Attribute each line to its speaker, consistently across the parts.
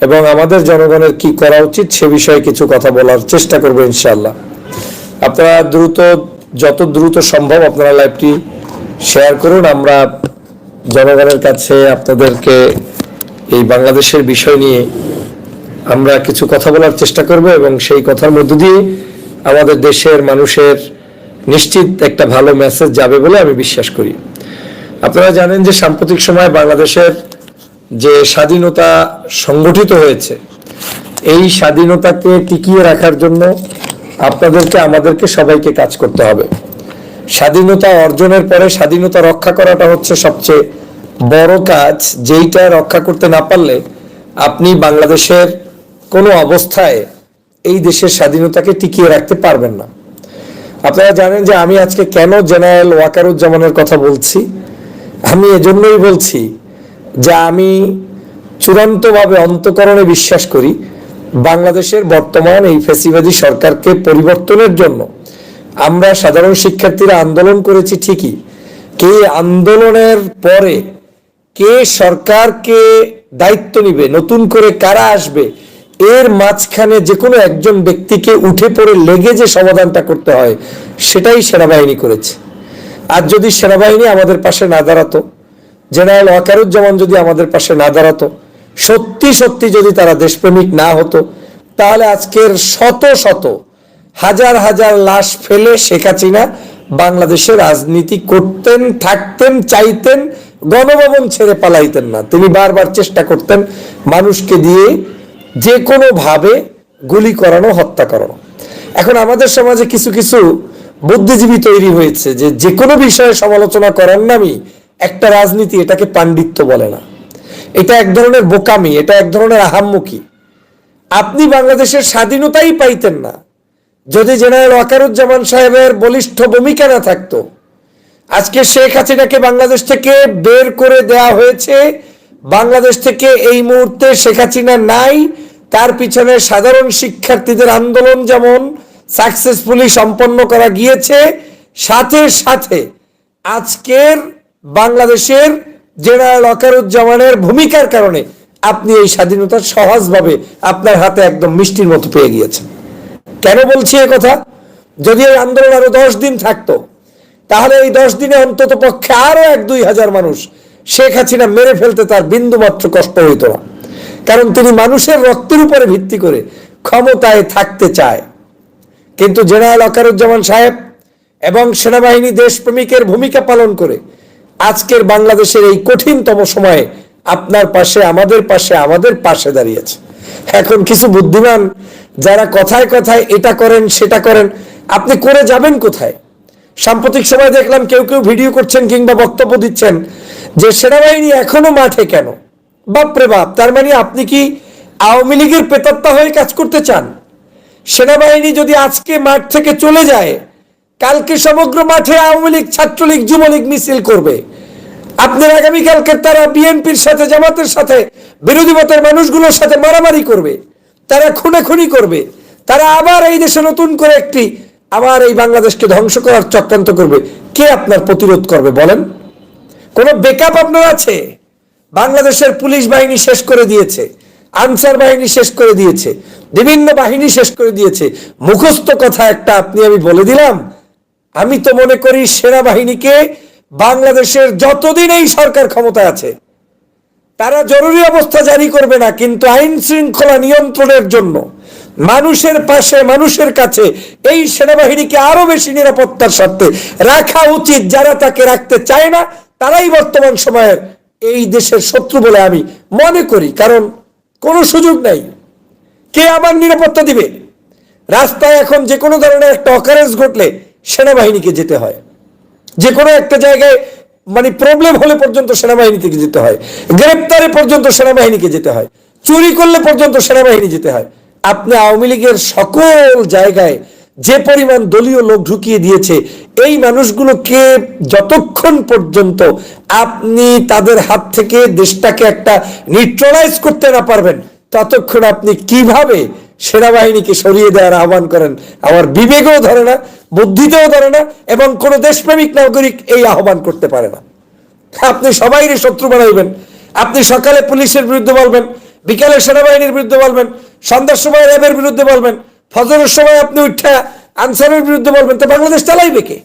Speaker 1: এবং আমাদের জনগণের কি করা উচিত সে বিষয়ে কিছু কথা বলার চেষ্টা করব ইনশাল্লাহ আপনারা দ্রুত, যত দ্রুত সম্ভব আপনারা লাইভটি শেয়ার করুন। আমরা জনগণের কাছে আপনাদেরকে এই বাংলাদেশের বিষয় নিয়ে আমরা কিছু কথা বলার চেষ্টা করব এবং সেই কথার মধ্য দিয়ে আমাদের দেশের মানুষের নিশ্চিত একটা ভালো মেসেজ যাবে বলে আমি বিশ্বাস করি। আপনারা জানেন যে সাম্প্রতিক সময় বাংলাদেশের যে স্বাধীনতা সংগঠিত হয়েছে, এই স্বাধীনতাকে টিকিয়ে রাখার জন্য আপনাদেরকে, আমাদেরকে সবাইকে কাজ করতে হবে। স্বাধীনতা অর্জনের পরে স্বাধীনতা রক্ষা করাটা হচ্ছে সবচেয়ে বড় কাজ, যেইটা রক্ষা করতে না পারলে আপনি বাংলাদেশের কোনো অবস্থায় এই দেশের স্বাধীনতাকে টিকিয়ে রাখতে পারবেন না। আপনারা জানেন যে আমি আজকে কেন জেনারেল ওয়াকারুজ্জামানের কথা বলছি? আমি এজন্যই বলছি যে আমি চূড়ান্তভাবে অন্তকরণে বিশ্বাস করি, বাংলাদেশের বর্তমান এই ফেসিবাদী সরকারকে পরিবর্তনের জন্য। আমরা সাধারণ শিক্ষার্থীরা আন্দোলন করেছি ঠিকই, কে আন্দোলনের পরে কে সরকারকে দায়িত্ব নিবে, নতুন করে কারা আসবে, এর মাঝখানে যে কোনো একজন ব্যক্তিকে উঠে পড়ে লেগে যে সমাধানটা করতে হয়, সেটাই সেনাবাহিনী করেছে। আর যদি সেনাবাহিনী আমাদের পাশে না দাঁড়াতো জেনারেল ওয়াকারুজ্জামান যদি আমাদের পাশে না দাঁড়াতো, সত্যি সত্যি যদি তারা দেশপ্রেমিক না হতো, তাহলে আজকের শত শত, হাজার হাজার লাশ ফেলে শেখ হাসিনা বাংলাদেশে রাজনীতি করতেন, থাকতেন, চাইতেন, গণভবন ছেড়ে পালাইতেন না। তিনি বারবার চেষ্টা করতেন মানুষকে দিয়ে যে কোনো ভাবে গুলি করানো, হত্যা করানো। এখন আমাদের সমাজে কিছু কিছু বুদ্ধিজীবী তৈরি হয়েছে যে যে কোনো বিষয়ে সমালোচনা করার নামই একটা রাজনীতি এটাকে পাণ্ডিত্য বলে না। এটা এক ধরনের বোকামি, এটা এক ধরনের আহাম্মুখী। আপনি বাংলাদেশের স্বাধীনতাই পাইতেন না। যদি জেনারেল ওয়াকারুজ্জামান সাহেবের বলিষ্ঠ ভূমিকা না থাকতো, আজকে শেখ হাসিনাকে বাংলাদেশ থেকে বের করে দেয়া হয়েছে। বাংলাদেশ থেকে এই মুহূর্তে শেখ হাসিনা নাই, তার পিছনে সাধারণ শিক্ষার্থীদের আন্দোলন যেমন সাকসেসফুলি সম্পন্ন করা গিয়েছে, সাথে সাথে আজকের বাংলাদেশের জেনারেল অকারুজ্জামানের ভূমিকার কারণে আপনি এই স্বাধীনতা সহজভাবে আপনার হাতে একদম মিষ্টির মতো পেয়ে গিয়েছেন। কেন বলছি কথা? যদি এই আন্দোলন আরও দশ দিন থাকতো, তাহলে এই দশ দিনে অন্তত পক্ষে আরও এক দুই হাজার মানুষ শেখ হাসিনা মেরে ফেলতে তার বিন্দু মাত্র কষ্ট হইত না। কারণ তিনি মানুষের রক্তের উপরে ভিত্তি করে ক্ষমতায় থাকতে চায়। কিন্তু জেনারেল অকারুজ্জামান সাহেব এবং সেনাবাহিনী দেশপ্রেমিকের ভূমিকা পালন করে আজকের বাংলাদেশের এই কঠিনতম সময়ে আপনার পাশে, আমাদের পাশে আমাদের পাশে দাঁড়িয়েছে। এখন কিছু বুদ্ধিমান যারা কথায় কথায় এটা করেন, সেটা করেন, আপনি করে যাবেন কোথায়? সাম্প্রতিক সময় দেখলাম কেউ কেউ ভিডিও করছেন কিংবা বক্তব্য দিচ্ছেন যে সেনাবাহিনী এখনও মাঠে কেন? বাপরে বাপ, তার মানে আপনি কি আওয়ামী লীগের পেতাত্তা হয়ে কাজ করতে চান? সেনাবাহিনী যদি আজকে মাঠ থেকে চলে যায় কালকে সমগ্র মাঠে আওয়ামী লীগ, ছাত্রলীগ, যুবলীগ মিছিল করবে। আপনার আগামীকালকে তারা বিএনপির সাথে, জামাতের সাথে, বিরোধী মতের মানুষগুলোর সাথে মারামারি করবে। তারা খুনাখুনি করবে। তারা আবার এই দেশে নতুন করে একটি, আবার এই বাংলাদেশকে ধ্বংস করার চক্রান্ত করবে। কে আপনার প্রতিরোধ করবে বলেন? কোনো বেকআপ আপনার আছে? বাংলাদেশের পুলিশ বাহিনী শেষ করে দিয়েছে। আনসার বাহিনী শেষ করে দিয়েছে। বিভিন্ন বাহিনী শেষ করে দিয়েছে। মুখস্থ কথা একটা আপনি, আমি বলে দিলাম। আমি তো মনে করি সেনাবাহিনীকে বাংলাদেশের যতদিন এই সরকার ক্ষমতায় আছে, তারা জরুরি অবস্থা জারি করবে না, কিন্তু আইন শৃঙ্খলা নিয়ন্ত্রণের জন্য মানুষের পাশে, মানুষের কাছে এই সেনাবাহিনীকে আরও বেশি নিরাপত্তার স্বার্থে রাখা উচিত। যারা তাকে রাখতে চায় না, তারাই বর্তমান সময়ের এই দেশের শত্রু বলে আমি মনে করি। কারণ কোনো সুযোগ নাই। কে আবার নিরাপত্তা দিবে? রাস্তায় এখন যে কোনো ধরনের একটা অকারেন্স ঘটলে সেনাবাহিনীকে যেতে হয়। যে কোনো একটা জায়গায় মানে প্রবলেম হলে পর্যন্ত সেনাবাহিনী থেকে যেতে হয়। গ্রেপ্তারে পর্যন্ত সেনাবাহিনীকে যেতে হয়। চুরি করলে পর্যন্ত সেনাবাহিনী যেতে হয়। আপনি আওয়ামী লীগের সকল জায়গায় যে পরিমাণ দলীয় লোক ঢুকিয়ে দিয়েছে, এই মানুষগুলোকে যতক্ষণ পর্যন্ত আপনি তাদের হাত থেকে দেশটাকে একটা নিউট্রালাইজ করতে না পারবেন, ততক্ষণ আপনি কীভাবে সেনাবাহিনীকে সরিয়ে দেওয়ার আহ্বান করেন। আমার বিবেকেও ধরে না, বুদ্ধিতেও ধরে না, এবং কোন দেশপ্রেমিক নাগরিক এই আহ্বান করতে পারে না। আপনি সবাই শত্রু বানাইবেন। আপনি সকালে পুলিশের বিরুদ্ধে বলবেন, বিকালে সেনাবাহিনীর বিরুদ্ধে বলবেন, সন্ধ্যার সময় র্যাবের বিরুদ্ধে বলবেন, ফজরের সময় আপনি উঠা আনসারের বিরুদ্ধে বলবেন, তো বাংলাদেশ চালাইবে কে?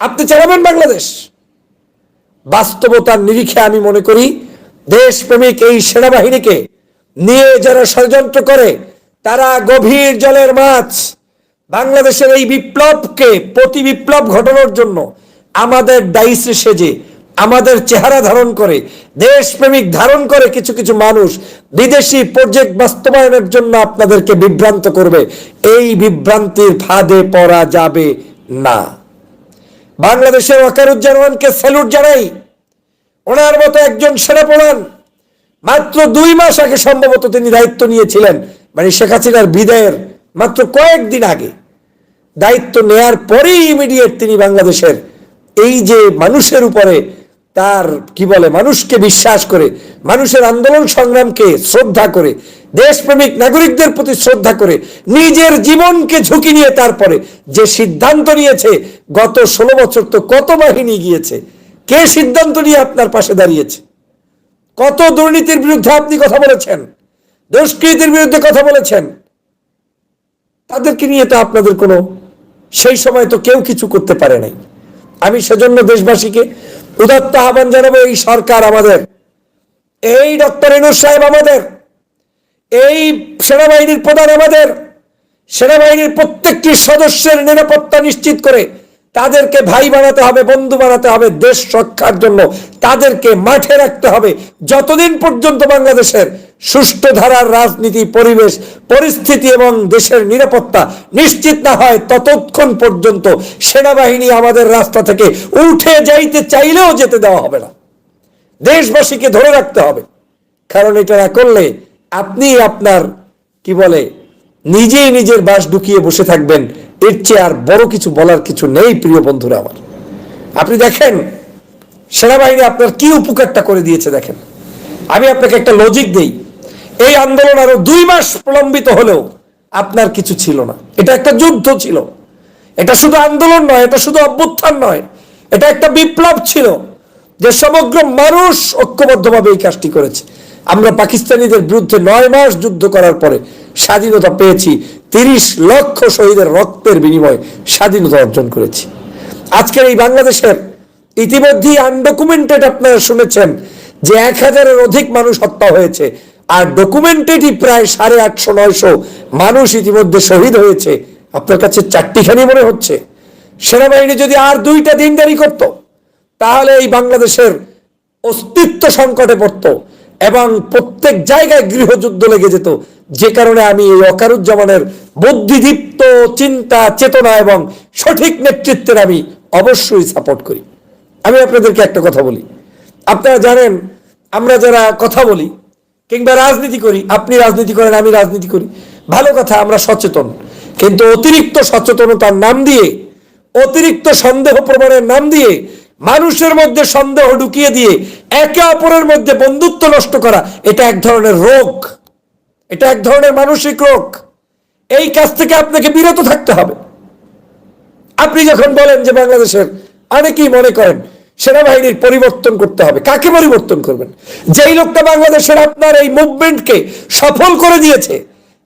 Speaker 1: আপনি চালাবেন বাংলাদেশ? বাস্তবতার নিরিখে আমি মনে করি, দেশপ্রেমিক এই সেনাবাহিনীকে নিয়ে যারা ষড়যন্ত্র করে তারা গভীর জলের মাছ। বাংলাদেশের এই বিপ্লবকে, প্রতি বিপ্লব ঘটানোর জন্য আমাদের ডাইসে সেজে, আমাদের চেহারা ধারণ করে, দেশপ্রেমিক ধারণ করে কিছু কিছু মানুষ বিদেশি প্রজেক্ট বাস্তবায়নের জন্য আপনাদেরকে বিভ্রান্ত করবে। এই বিভ্রান্তির ফাঁদে পড়া যাবে না। বাংলাদেশের ওয়াকারুজ্জামানকে স্যালুট জানাই। ওনার মতো একজন সেনাপ্রধান মাত্র দুই মাস আগে সম্ভবত তিনি দায়িত্ব নিয়েছিলেন। শেখ হাসিনার বিদায়ের মাত্র কয়েকদিন আগে দায়িত্ব নেয়ার পরেই ইমিডিয়েট তিনি বাংলাদেশের এই যে মানুষের উপরে তার, কি বলে, মানুষকে বিশ্বাস করে, মানুষের আন্দোলন সংগ্রামকে শ্রদ্ধা করে, দেশপ্রেমিক নাগরিকদের প্রতি শ্রদ্ধা করে, নিজের জীবনকে ঝুঁকি নিয়ে তারপরে যে সিদ্ধান্ত নিয়েছে, গত ষোলো বছর তো কত বাহিনী গিয়েছে, কে সিদ্ধান্ত নিয়ে আপনার পাশে দাঁড়িয়েছে? কত দুর্নীতির বিরুদ্ধে আপনি কথা বলেছেন? দুষ্কৃতির বিরুদ্ধে কথা বলেছেন। তাদেরকে নিয়ে তো আপনাদের কোনো সেই সময় তো কেউ কিছু করতে পারে নাই। আমি সেজন্য দেশবাসীকে উদাত্ত আহ্বান জানাব, এই সরকার আমাদের, এই ডক্টর এনুর সাহেব আমাদের, এই সেনাবাহিনীর প্রধান আমাদের, সেনাবাহিনীর প্রত্যেকটি সদস্যের নিরাপত্তা নিশ্চিত করে তাদেরকে ভাই বানাতে হবে, বন্ধু বানাতে হবে, দেশ রক্ষার জন্য তাদেরকে মাঠে রাখতে হবে। যতদিন পর্যন্ত বাংলাদেশের সুষ্ঠু ধারার রাজনীতি, পরিবেশ, পরিস্থিতি এবং দেশের নিরাপত্তা নিশ্চিত না হয় ততক্ষণ পর্যন্ত সেনাবাহিনী আমাদের রাস্তা থেকে উঠে যাইতে চাইলেও যেতে দেওয়া হবে না। দেশবাসীকে ধরে রাখতে হবে। কারণ এটা না করলে আপনি আপনার, কি বলে, নিজেই নিজের বাস ঢুকিয়ে বসে থাকবেন। এর চেয়ে আর বড় কিছু বলার কিছু নেই, প্রিয় বন্ধুরা আমার। আপনি দেখেন, সেনাবাহিনী আপনার কি উপকারটা করে দিয়েছে দেখেন। আমি আপনাকে একটা লজিক দেই। এই আন্দোলন আরও দুই মাস প্রলম্বিত হলেও আপনার কিছু ছিল না। এটা একটা যুদ্ধ ছিল। এটা শুধু আন্দোলন নয়, এটা শুধু অভ্যুত্থান নয়। এটা একটা বিপ্লব ছিল যে সমগ্র মানুষ ঐক্যবদ্ধভাবে এই কাজটি করেছে। আমরা পাকিস্তানিদের বিরুদ্ধে নয় মাস যুদ্ধ করার পরে স্বাধীনতা পেয়েছি, তিরিশ লক্ষ শহীদের রক্তের বিনিময়ে স্বাধীনতা অর্জন করেছি। আজকের এই বাংলাদেশের ইতিমধ্যেই আনডকুমেন্টেড আপনারা শুনেছেন যে এক হাজারের অধিক মানুষ হত্যা হয়েছে। আর ডকুমেন্টেডই প্রায় সাড়ে আটশো, নয়শো মানুষ ইতিমধ্যে শহীদ হয়েছে। আপনার কাছে চারটিখানি মনে হচ্ছে। সেনাবাহিনী যদি আর দুইটা দিন দেরি করতো, তাহলে এই বাংলাদেশের অস্তিত্ব সংকটে পড়তো এবং প্রত্যেক জায়গায় গৃহযুদ্ধ লেগে যেত। যে কারণে আমি এই অকারুজ্জামানের বুদ্ধিদীপ্ত চিন্তা, চেতনা এবং সঠিক নেতৃত্বের আমি অবশ্যই সাপোর্ট করি। আমি আপনাদেরকে একটা কথা বলি। আপনারা জানেন, আমরা যারা কথা বলি কিংবা রাজনীতি করি, আপনি রাজনীতি করেন, আমি রাজনীতি করি। ভালো কথা, আমরা সচেতন। কিন্তু অতিরিক্ত সচেতনতার নাম দিয়ে, অতিরিক্ত সন্দেহ প্রমাণের নাম দিয়ে, মানুষের মধ্যে সন্দেহ ঢুকিয়ে দিয়ে, একে অপরের মধ্যে বন্ধুত্ব নষ্ট করা, এটা এক ধরনের রোগ। এটা এক ধরনের মানসিক রোগ। এই কাজ থেকে আপনাকে বিরত থাকতে হবে। আপনি যখন বলেন যে বাংলাদেশের, অনেকেই মনে করেন সেনাবাহিনীর পরিবর্তন করতে হবে। কাকে পরিবর্তন করবেন? যেই লোকটা বাংলাদেশের আপনার এই মুভমেন্টকে সফল করে দিয়েছে,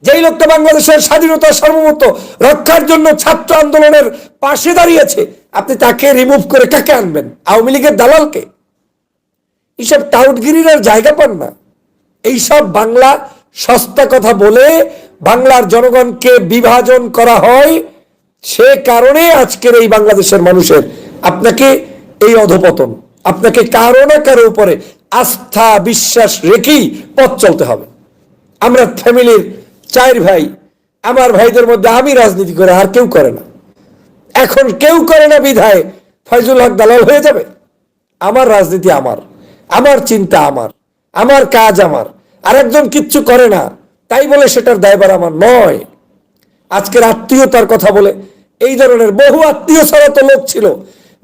Speaker 1: যেই লোকটা বাংলাদেশের স্বাধীনতা সর্বমত রক্ষার জন্য ছাত্র আন্দোলনের পাশে দাঁড়িয়েছে, আপনি তাকে রিমুভ করে কাকে আনবেন? আওয়ামী লীগের দালালকে? এইসব টাউটগিরির আর জায়গা পান না। এইসব বাংলা সস্তা কথা বলে বাংলার জনগণকে বিভাজন করা হয়, সে কারণে আজকের এই বাংলাদেশের মানুষের। আপনাকে এই অধপতন। আপনাকে কারও না কারও উপরে আস্থা, বিশ্বাস রেখেই পথ চলতে হবে। আমরা ফ্যামিলির চার ভাই, আমার ভাইদের মধ্যে আমি রাজনীতি করে আর কেউ করে না। এখন কেউ করে না বিধায় ফয়জুল হক দালাল হয়ে যাবে। আমার রাজনীতি আমার আমার চিন্তা আমার আমার কাজ আমার, আরেকজন কিচ্ছু করে না। তাই বলে সেটার দায়বার আমার নয়। আজকের আত্মীয়তার কথা বলে এই ধরনের বহু আত্মীয় ছাড়া তো লোক ছিল।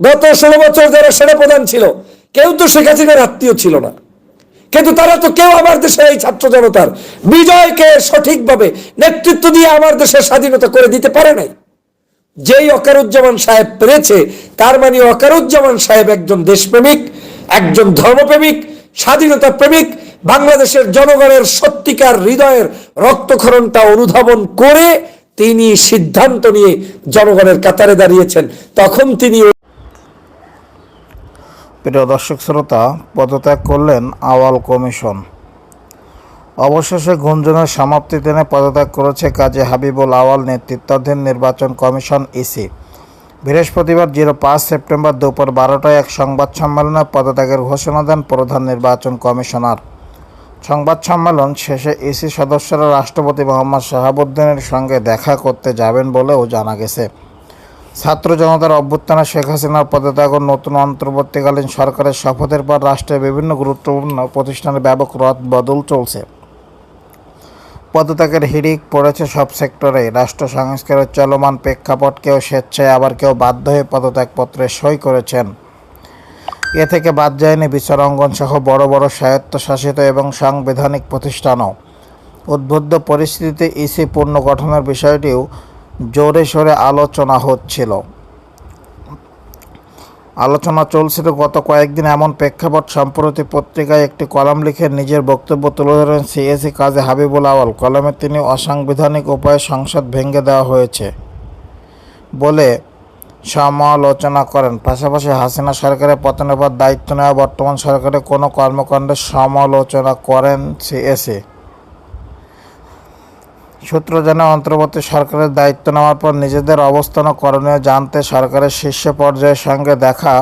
Speaker 1: গত ষোলো বছর যারা সেনাপ্রধান ছিল, কেউ তো শেখ হাসিনার আত্মীয় ছিল না। কিন্তু তারা তো কেউ আমার দেশের এই ছাত্র জনতার বিজয়কে সঠিকভাবে নেতৃত্ব দিয়ে আমার দেশের স্বাধীনতা করে দিতে পারে নাই। যেই অকারুজ্জামান সাহেব পেরেছে, তার মানে অকারুজ্জামান সাহেব একজন দেশপ্রেমিক, একজন ধর্মপ্রেমিক, স্বাধীনতা প্রেমিক, বাংলাদেশের জনগণের সত্যিকার হৃদয়ের রক্তক্ষরণটা অনুধাবন করে তিনি সিদ্ধান্ত নিয়ে জনগণের কাতারে দাঁড়িয়েছেন। তখন তিনি
Speaker 2: প্রিয় দর্শক শ্রোতা, পদত্যাগ করলেন আওয়াল কমিশন। অবশেষে গুঞ্জনের সমাপ্তি টেনে পদত্যাগ করেছে কাজী হাবিবুল আওয়াল নেতৃত্বাধীন নির্বাচন কমিশন ইসি। বৃহস্পতিবার জিরো পাঁচ সেপ্টেম্বর দুপুর বারোটায় এক সংবাদ সম্মেলনে পদত্যাগের ঘোষণা দেন প্রধান নির্বাচন কমিশনার। সংবাদ সম্মেলন শেষে ইসি সদস্যরা রাষ্ট্রপতি মোহাম্মদ শাহাবুদ্দিনের সঙ্গে দেখা করতে যাবেন বলেও জানা গেছে। ছাত্র জনতার অভ্যুত্থানে শেখ হাসিনার পদত্যাগ ও নতুন অন্তর্বর্তীকালীন সরকারের শপথের পর রাষ্ট্রের বিভিন্ন গুরুত্বপূর্ণ প্রতিষ্ঠানে ব্যাপক রদ বদল চলছে। পদত্যাগের হিড়িক পড়েছে সব সেক্টরে রাষ্ট্র সংস্কারের চলমান প্রেক্ষাপট কেউ স্বেচ্ছায় আবার কেউ বাধ্য হয়ে পদত্যাগপত্রে সই করেছেন। এ থেকে বাদ যায়নি বিচারাঙ্গন সহ বড় বড় স্বায়ত্তশাসিত এবং সাংবিধানিক প্রতিষ্ঠানও। উদ্বুদ্ধ পরিস্থিতিতে ইসি পুনর্গঠনের বিষয়টিও জোরে সোরে আলোচনা হচ্ছিল। আলোচনা চলছিল গত কয়েকদিন এমন প্রেক্ষাপট সম্প্রতি পত্রিকায় একটি কলাম লিখে নিজের বক্তব্য তুলে ধরেন সিএসি কাজে হাবিবুল আওয়াল কলমে তিনি অসাংবিধানিক উপায়ে সংসদ ভেঙে দেওয়া হয়েছে বলে সমালোচনা করেন। পাশাপাশি হাসিনা সরকারের পতনের পর দায়িত্ব নেওয়া বর্তমান সরকারের কোনো কর্মকাণ্ডের সমালোচনা করেন সিএসি। সূত্র জানা অন্তর্বর্তী সরকারের দায়িত্ব নেওয়ার পর নিজেদের অবস্থান ও করণীয় জানতে সরকারের শীর্ষ পর্যায়ের সঙ্গে দেখা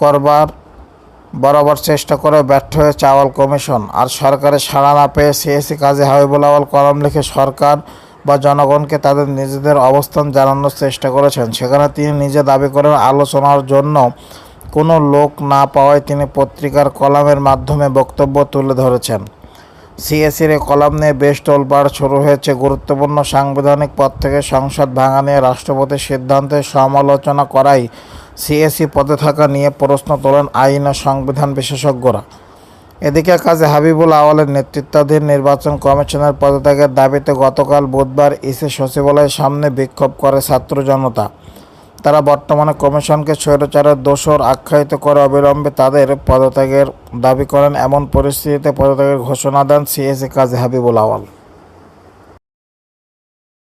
Speaker 2: করবার বরাবর চেষ্টা করে ব্যর্থ হয়ে চাওয়াল কমিশন। আর সরকারের সাড়া না পেয়ে সিএসি কাজী হাবিবুল আওয়াল কলম লিখে সরকার বা জনগণকে তাদের নিজেদের অবস্থান জানানোর চেষ্টা করেছেন। সেখানে তিনি নিজে দাবি করেন, আলোচনার জন্য কোনো লোক না পাওয়ায় তিনি পত্রিকার কলামের মাধ্যমে বক্তব্য তুলে ধরেছেন। সিএসির কলাম নিয়ে বেশ তোলপাড় শুরু হয়েছে। গুরুত্বপূর্ণ সাংবিধানিক পদ থেকে সংসদ ভাঙা নিয়ে রাষ্ট্রপতির সিদ্ধান্তের সমালোচনা করাই সিএসি পদে থাকা নিয়ে প্রশ্ন তোলেন আইন ও সংবিধান বিশেষজ্ঞরা। এদিকে কাজে হাবিবুল আওয়ালের নেতৃত্বাধীন নির্বাচন কমিশনের পদত্যাগের দাবিতে গতকাল বুধবার ইসি সচিবালয়ের সামনে বিক্ষোভ করে ছাত্র জনতা। তারা বর্তমানে কমিশনকে স্বৈরাচারের দোষর আখ্যায়িত করে অবিলম্বে তাদের পদত্যাগের দাবি করেন। এমন পরিস্থিতিতে পদত্যাগের ঘোষণা দেন সিএসি কাজী হাবিবুল আওয়াল